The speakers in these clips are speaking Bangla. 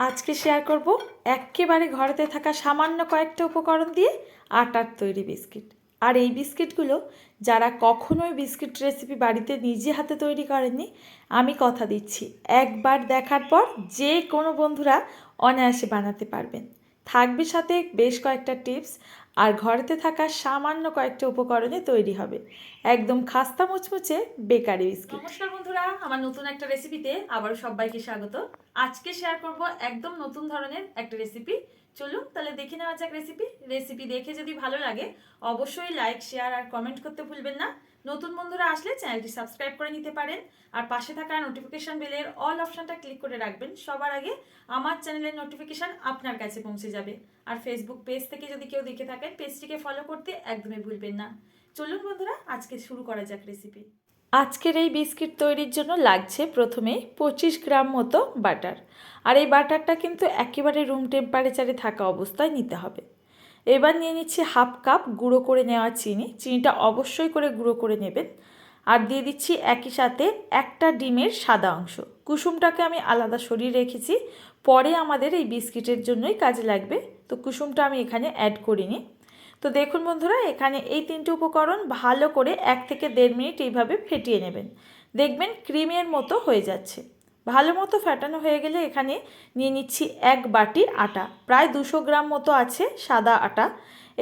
আজকে শেয়ার করব একেবারে ঘরেতে থাকা সামান্য কয়েকটা উপকরণ দিয়ে আটার তৈরি বিস্কিট। আর এই বিস্কিটগুলো যারা কখনোই বিস্কিট রেসিপি বাড়িতে নিজে হাতে তৈরি করেননি, আমি কথা দিচ্ছি, একবার দেখার পর যে কোনো বন্ধুরা অনায়াসে বানাতে পারবেন। থাকবে সাথে বেশ কয়েকটা টিপস আর ঘরেতে থাকা সামান্য কয়েকটা উপকরণে তৈরি হবে। একদম খাস্তা মুচমুচে বেকারি বিস্কিট। নমস্কার বন্ধুরা, আমার নতুন একটা রেসিপিতে আবার সবাইকে স্বাগত। আজকে শেয়ার করব একদম নতুন ধরনের একটা রেসিপি। চলুন তাহলে দেখে নেওয়া যাক রেসিপি। রেসিপি দেখে যদি ভালো লাগে, অবশ্যই লাইক, শেয়ার আর কমেন্ট করতে ভুলবেন না। নতুন বন্ধুরা আসলে চ্যানেলটি সাবস্ক্রাইব করে নিতে পারেন। আর পাশে থাকা নোটিফিকেশান বেলের অল অপশনটা ক্লিক করে রাখবেন। সবার আগে আমার চ্যানেলের নোটিফিকেশন আপনার কাছে পৌঁছে যাবে। আর ফেসবুক পেজ থেকে যদি কেউ দেখে থাকেন পেজটিকে ফলো করতে একদমই ভুলবেন না। চলুন বন্ধুরা, আজকে শুরু করা যাক রেসিপি আজকের এই বিস্কিট তৈরির জন্য লাগছে প্রথমে পঁচিশ গ্রাম মতো বাটার আর এই বাটারটা কিন্তু একেবারে রুম টেম্পারেচারে থাকা অবস্থায় নিতে হবে। এবার নিয়ে নিচ্ছি হাফ কাপ গুঁড়ো করে নেওয়া চিনি। চিনিটা অবশ্যই করে গুঁড়ো করে নেবেন। আর দিয়ে দিচ্ছি একই সাথে একটা ডিমের সাদা অংশ। কুসুমটাকে আমি আলাদা সরিয়ে রেখেছি। পরে আমাদের এই বিস্কিটের জন্যই কাজে লাগবে। তো কুসুমটা আমি এখানে অ্যাড করিনি। তো দেখুন বন্ধুরা, এখানে এই তিনটে উপকরণ ভালো করে এক থেকে দেড় মিনিট এইভাবে ফেটিয়ে নেবেন। দেখবেন ক্রিমের মতো হয়ে যাচ্ছে। ভালো মতো ফ্যাটানো হয়ে গেলে এখানে নিয়ে নিচ্ছি এক বাটি আটা। প্রায় দুশো গ্রাম মতো আছে সাদা আটা।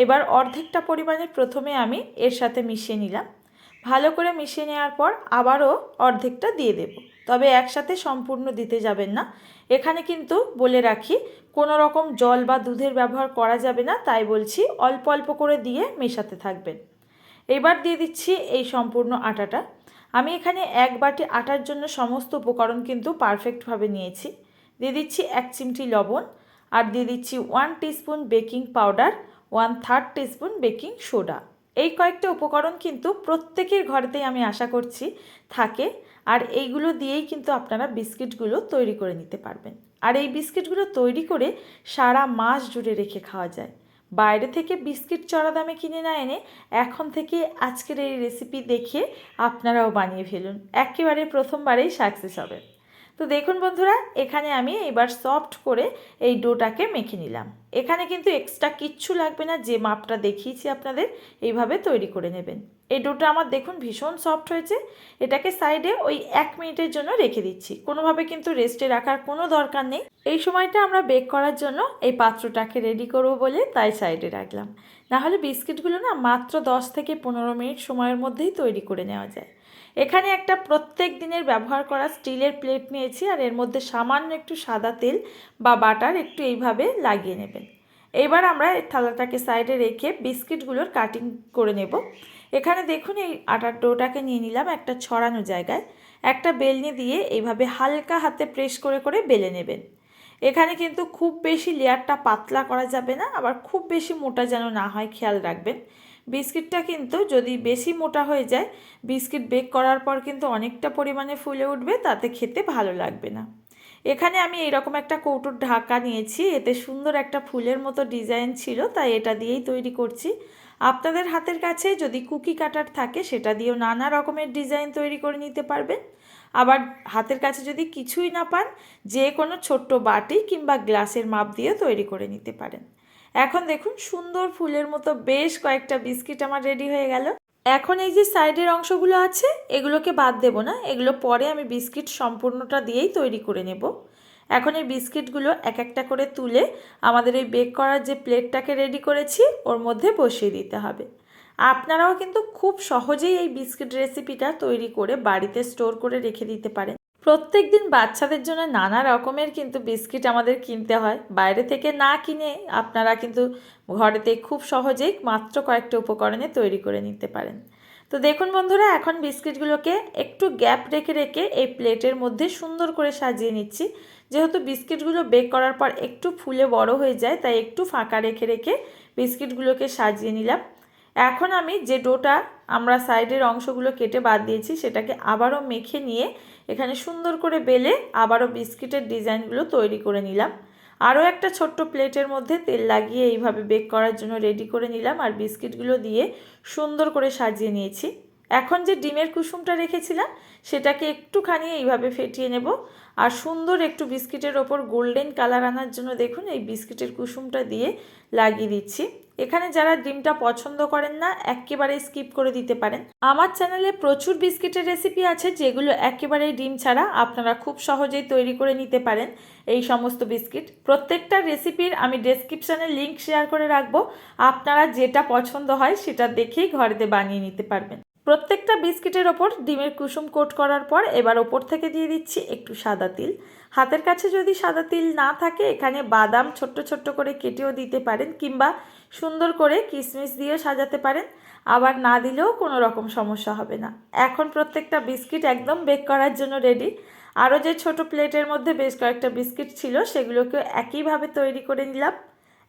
এবার অর্ধেকটা পরিমাণে প্রথমে আমি এর সাথে মিশিয়ে নিলাম। ভালো করে মিশিয়ে নেওয়ার পর আবারও অর্ধেকটা দিয়ে দেব। তবে একসাথে সম্পূর্ণ দিতে যাবেন না। এখানে কিন্তু বলে রাখি, কোনো রকম জল বা দুধের ব্যবহার করা যাবে না, তাই বলছি অল্প অল্প করে দিয়ে মেশাতে থাকবেন। এবার দিয়ে দিচ্ছি এই সম্পূর্ণ আটাটা। আমি এখানে এক বাটি আটার জন্য সমস্ত উপকরণ কিন্তু পারফেক্টভাবে নিয়েছি। দিয়ে দিচ্ছি এক চিমটি লবণ আর দিয়ে দিচ্ছি one teaspoon baking powder one third teaspoon baking soda এই কয়েকটা উপকরণ কিন্তু প্রত্যেকের ঘরেতেই আমি আশা করছি থাকে আর এইগুলো দিয়েই কিন্তু আপনারা বিস্কিটগুলো তৈরি করে নিতে পারবেন। আর এই বিস্কিটগুলো তৈরি করে সারা মাস জুড়ে রেখে খাওয়া যায়। বাইরে থেকে বিস্কিট চড়া দামে কিনে না এনে এখন থেকে আজকের এই রেসিপি দেখে আপনারাও বানিয়ে ফেলুন। একেবারে প্রথমবারেই সাকসেস হবে। তো দেখুন বন্ধুরা, এখানে আমি এবার সফট করে এই ডোটাকে মেখে নিলাম। এখানে কিন্তু এক্সট্রা কিচ্ছু লাগবে না, যে মাপটা দেখিয়েছি আপনাদের, এইভাবে তৈরি করে নেবেন। এই ডোটা আমার দেখুন ভীষণ সফট হয়েছে। এটাকে সাইডে ওই এক মিনিটের জন্য রেখে দিচ্ছি। কোনোভাবে কিন্তু রেস্টে রাখার কোনো দরকার নেই। এই সময়টা আমরা বেক করার জন্য এই পাত্রটাকে রেডি করব বলে তাই সাইডে রাখলাম। নাহলে বিস্কিটগুলো না মাত্র দশ থেকে পনেরো মিনিট সময়ের মধ্যেই তৈরি করে নেওয়া যায়। এখানে একটা প্রত্যেক দিনের ব্যবহার করা স্টিলের প্লেট নিয়েছি আর এর মধ্যে সামান্য একটু সাদা তেল বা বাটার একটু এইভাবে লাগিয়ে নেবেন। এবার আমরা থালাটাকে সাইডে রেখে বিস্কিটগুলোর কাটিং করে নেব। এখানে দেখুন এই আটার ডোটাকে নিয়ে নিলাম একটা ছড়ানো জায়গায়। একটা বেলনি দিয়ে এইভাবে হালকা হাতে প্রেস করে করে বেলে নেবেন। এখানে কিন্তু খুব বেশি লেয়ারটা পাতলা করা যাবে না, আবার খুব বেশি মোটা যেন না হয়, খেয়াল রাখবেন। বিস্কিটটা কিন্তু যদি বেশি মোটা হয়ে যায়, বিস্কিট বেক করার পর কিন্তু অনেকটা পরিমাণে ফুলে উঠবে, তাতে খেতে ভালো লাগবে না। এখানে আমি এরকম একটা কৌটোর ঢাকা নিয়েছি, এতে সুন্দর একটা ফুলের মতো ডিজাইন ছিল, তাই এটা দিয়েই তৈরি করছি। আপনাদের হাতের কাছে যদি কুকি কাটার থাকে, সেটা দিয়েও নানা রকমের ডিজাইন তৈরি করে নিতে পারবেন। আবার হাতের কাছে যদি কিছুই না পান, যে কোনো ছোট্ট বাটি কিংবা গ্লাসের মাপ দিয়ে তৈরি করে নিতে পারেন। এখন দেখুন সুন্দর ফুলের মতো বেশ কয়েকটা বিস্কিট আমার রেডি হয়ে গেল। এখন এই যে সাইডের অংশগুলো আছে, এগুলোকে বাদ দেব না। এগুলো পরে আমি বিস্কিট সম্পূর্ণটা দিয়েই তৈরি করে নেব। এখন এই বিস্কিটগুলো এক একটা করে তুলে আমাদের এই বেক করার যে প্লেটটাকে রেডি করেছি, ওর মধ্যে বসিয়ে দিতে হবে। আপনারাও কিন্তু খুব সহজেই এই বিস্কিট রেসিপিটা তৈরি করে বাড়িতে স্টোর করে রেখে দিতে পারেন। প্রত্যেক দিন বাচ্চাদের জন্য নানা রকমের কিন্তু বিস্কিট আমাদের কিনতে হয়। বাইরে থেকে না কিনে আপনারা কিন্তু ঘরেতে খুব সহজেই মাত্র কয়েকটা উপকরণে তৈরি করে নিতে পারেন। তো দেখুন বন্ধুরা, এখন বিস্কিটগুলোকে একটু গ্যাপ রেখে রেখে এই প্লেটের মধ্যে সুন্দর করে সাজিয়ে নিচ্ছি। যেহেতু বিস্কিটগুলো বেক করার পর একটু ফুলে বড় হয়ে যায়, তাই একটু ফাঁকা রেখে রেখে বিস্কিটগুলোকে সাজিয়ে নিলাম। এখন আমি যে ডোটা আমরা সাইডের অংশগুলো কেটে বাদ দিয়েছি, সেটাকে আবারও মেখে নিয়ে এখানে সুন্দর করে বেলে আবারও বিস্কিটের ডিজাইনগুলো তৈরি করে নিলাম। আরও একটা ছোট্ট প্লেটের মধ্যে তেল লাগিয়ে এইভাবে বেক করার জন্য রেডি করে নিলাম আর বিস্কিটগুলো দিয়ে সুন্দর করে সাজিয়ে নিয়েছি। এখন যে ডিমের কুসুমটা রেখেছিলাম, সেটাকে একটুখানি এইভাবে ফেটিয়ে নেব। আর সুন্দর একটু বিস্কিটের ওপর গোল্ডেন কালার আনার জন্য দেখুন, এই বিস্কিটের কুসুমটা দিয়ে লাগিয়ে দিচ্ছি। এখানে যারা ডিমটা পছন্দ করেন না, একেবারে স্কিপ করে দিতে পারেন। আমার চ্যানেলে প্রচুর বিস্কিটের রেসিপি আছে, যেগুলো একেবারে ডিম ছাড়া আপনারা খুব সহজেই তৈরি করে নিতে পারেন এই সমস্ত বিস্কিট। প্রত্যেকটা রেসিপির আমি ডেসক্রিপশানে লিঙ্ক শেয়ার করে রাখব। আপনারা যেটা পছন্দ হয় সেটা দেখেই ঘরেতে বানিয়ে নিতে পারবেন। প্রত্যেকটা বিস্কিটের ওপর ডিমের কুসুম কোট করার পর এবার ওপর থেকে দিয়ে দিচ্ছি একটু সাদা তিল। হাতের কাছে যদি সাদা তিল না থাকে, এখানে বাদাম ছোট্ট ছোট্ট করে কেটেও দিতে পারেন কিংবা সুন্দর করে কিশমিশ দিয়েও সাজাতে পারেন। আবার না দিলেও কোনো রকম সমস্যা হবে না। এখন প্রত্যেকটা বিস্কিট একদম বেক করার জন্য রেডি। আরও যে ছোট প্লেটের মধ্যে বেশ কয়েকটা বিস্কিট ছিল, সেগুলোকেও একইভাবে তৈরি করে নিলাম।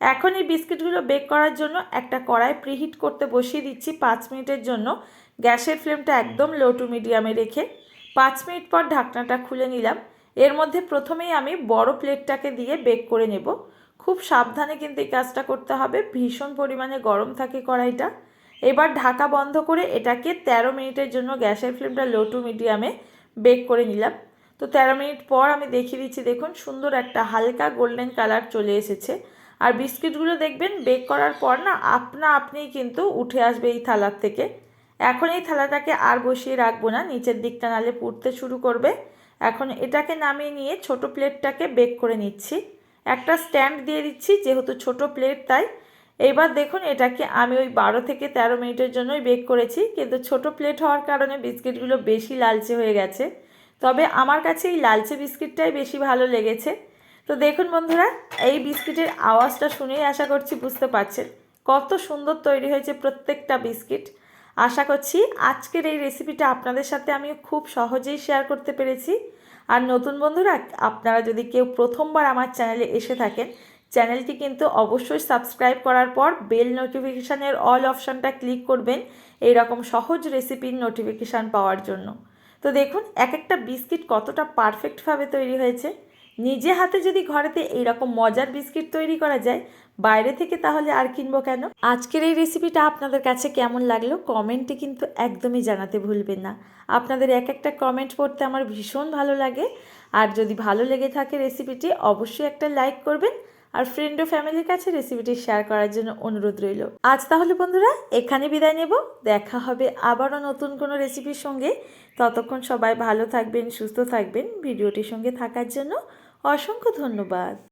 এখন এই বিস্কিটগুলো বেক করার জন্য একটা কড়াই প্রিহিট করতে বসিয়ে দিচ্ছি পাঁচ মিনিটের জন্য। গ্যাসের ফ্লেমটা একদম লো টু মিডিয়ামে রেখে পাঁচ মিনিট পর ঢাকনাটা খুলে নিলাম। এর মধ্যে প্রথমেই আমি বড় প্লেটটাকে দিয়ে বেক করে নেব। খুব সাবধানে কিন্তু এই কাজটা করতে হবে ভীষণ পরিমাণে গরম থাকে কড়াইটা। এবার ঢাকা বন্ধ করে এটাকে ১৩ মিনিটের জন্য গ্যাসের ফ্লেমটা লো টু মিডিয়ামে বেক করে নিলাম। তো ১৩ মিনিট পর আমি দেখিয়ে দিচ্ছি দেখুন সুন্দর একটা হালকা গোল্ডেন কালার চলে এসেছে। আর বিস্কিটগুলো দেখবেন বেক করার পর না, আপনা আপনিই কিন্তু উঠে আসবে এই থালার থেকে। এখন এই থালাটাকে আর বসিয়ে রাখব না, নিচের দিকটা নালে পুড়তে শুরু করবে। এখন এটাকে নামিয়ে নিয়ে ছোট প্লেটটাকে বেক করে নিচ্ছি। একটা স্ট্যান্ড দিয়ে দিচ্ছি, যেহেতু ছোট প্লেট তাই। এবার দেখুন এটাকে আমি ওই বারো থেকে তেরো মিনিটের জন্যই বেক করেছি, কিন্তু ছোট প্লেট হওয়ার কারণে বিস্কিটগুলো বেশি লালচে হয়ে গেছে। তবে আমার কাছে এই লালচে বিস্কিটটাই বেশি ভালো লেগেছে। তো দেখুন বন্ধুরা, এই বিস্কিটের আওয়াজটা শুনেই আশা করছি বুঝতে পারছেন। কত সুন্দর তৈরি হয়েছে প্রত্যেকটা বিস্কিট। আশা করছি আজকের এই রেসিপিটা আপনাদের সাথে আমি খুব সহজেই শেয়ার করতে পেরেছি। আর নতুন বন্ধুরা, আপনারা যদি কেউ প্রথমবার আমার চ্যানেলে এসে থাকেন চ্যানেলটি কিন্তু অবশ্যই সাবস্ক্রাইব করার পর বেল নোটিফিকেশানের অল অপশানটা ক্লিক করবেন এই রকম সহজ রেসিপির নোটিফিকেশান পাওয়ার জন্য। তো দেখুন এক একটা বিস্কিট কতটা পারফেক্টভাবে তৈরি হয়েছে। নিজে হাতে যদি ঘরেতে এইরকম মজার বিস্কিট তৈরি করা যায়, বাইরে থেকে তাহলে আর কিনবো কেন? আজকের এই রেসিপিটা আপনাদের কাছে কেমন লাগল কমেন্টে কিন্তু একদমই জানাতে ভুলবেন না। আপনাদের এক একটা কমেন্ট পড়তে আমার ভীষণ ভালো লাগে। আর যদি ভালো লেগে থাকে রেসিপিটি অবশ্যই একটা লাইক করবেন। আর ফ্রেন্ড ও ফ্যামিলির কাছে রেসিপিটি শেয়ার করার জন্য অনুরোধ রইল। আজ তাহলে বন্ধুরা, এখানে বিদায় নেব। দেখা হবে আবারও নতুন কোনো রেসিপির সঙ্গে। ততক্ষণ সবাই ভালো থাকবেন, সুস্থ থাকবেন ভিডিওটির সঙ্গে থাকার জন্য। অসংখ্য ধন্যবাদ।